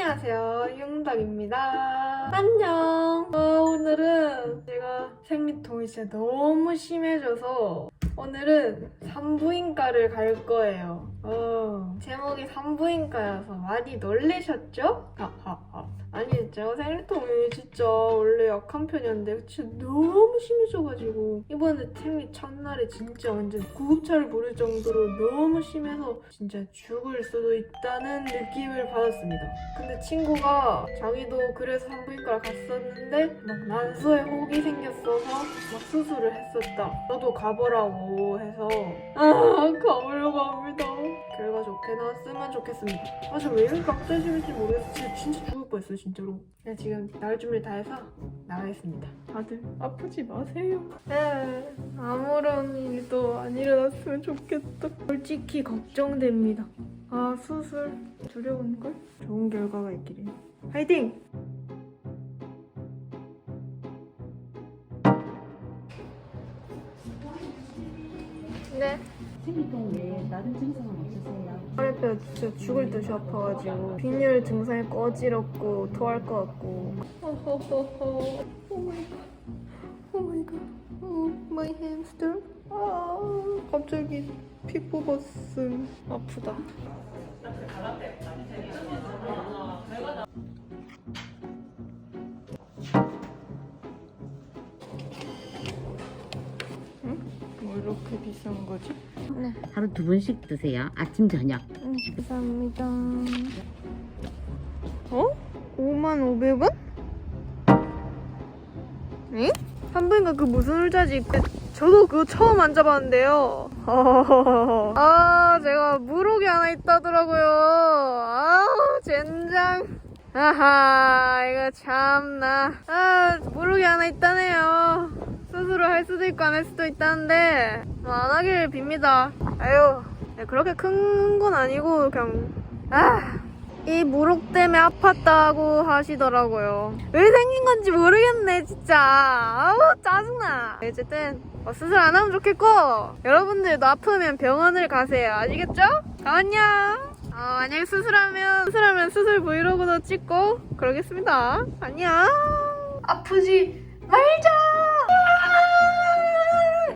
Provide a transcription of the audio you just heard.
안녕하세요. 융덕입니다. 안녕. 어, 오늘은 제가 생리통이 진짜 너무 심해져서 오늘은 산부인과를 갈 거예요 어, 제목이 산부인과여서 많이 놀라셨죠? 하하하. 아니 제가 생리통이 진짜 원래 약한 편이었는데 진짜 너무 심해져가지고 이번에 생리 첫날에 진짜 완전 구급차를 부를 정도로 너무 심해서 진짜 죽을 수도 있다는 느낌을 받았습니다. 근데 친구가 자기도 그래서 산부인과를 갔었는데 막 난소에 혹이 생겼어서 막 수술을 했었다. 너도 가보라고 해서 아 가보려고 합니다. 결과 좋게 나왔으면 좋겠습니다. 아 저 왜 이렇게 깍두심인지 모르겠어. 진짜, 진짜 죽을 뻔했어요 진짜로. 그냥 지금 나올 준비를 다 해서 나가겠습니다. 다들 아프지 마세요. 네, 아무런 일도 안 일어났으면 좋겠다. 솔직히 걱정됩니다. 아 수술 두려운 걸? 좋은 결과가 있기를. 화이팅! 네. 생리통 외에 다른 증상은 없으세요? 허리뼈 진짜 죽을 듯이 아파가지고 빈혈 증상이 꺼지럽고 토할 것 같고. 호호호호 오마이갓 마이 햄스터 아 갑자기 피 뽑았음. 아프다 이렇게 비싼 거지? 네 하루 두 번씩 드세요. 아침 저녁. 음, 감사합니다. 어? 5만 500원? 에? 산부인과 그 무슨 울자지? 그, 저도 그거 처음 앉아봤는데요. 아, 제가 무록이 하나 있다더라고요. 아, 젠장. 아하, 이거 참나. 아, 무록이 하나 있다네요. 수술을 할 수도 있고 안 할 수도 있다는데, 뭐 안 하길 빕니다. 아유, 네, 그렇게 큰 건 아니고 그냥 아. 이 무릎 때문에 아팠다고 하시더라고요. 왜 생긴 건지 모르겠네, 진짜. 아우, 짜증나. 어쨌든, 뭐 수술 안 하면 좋겠고, 여러분들도 아프면 병원을 가세요. 아시겠죠? 안녕! 어, 만약에 수술하면, 수술하면 수술 브이로그도 찍고, 그러겠습니다. 안녕! 아프지 말자!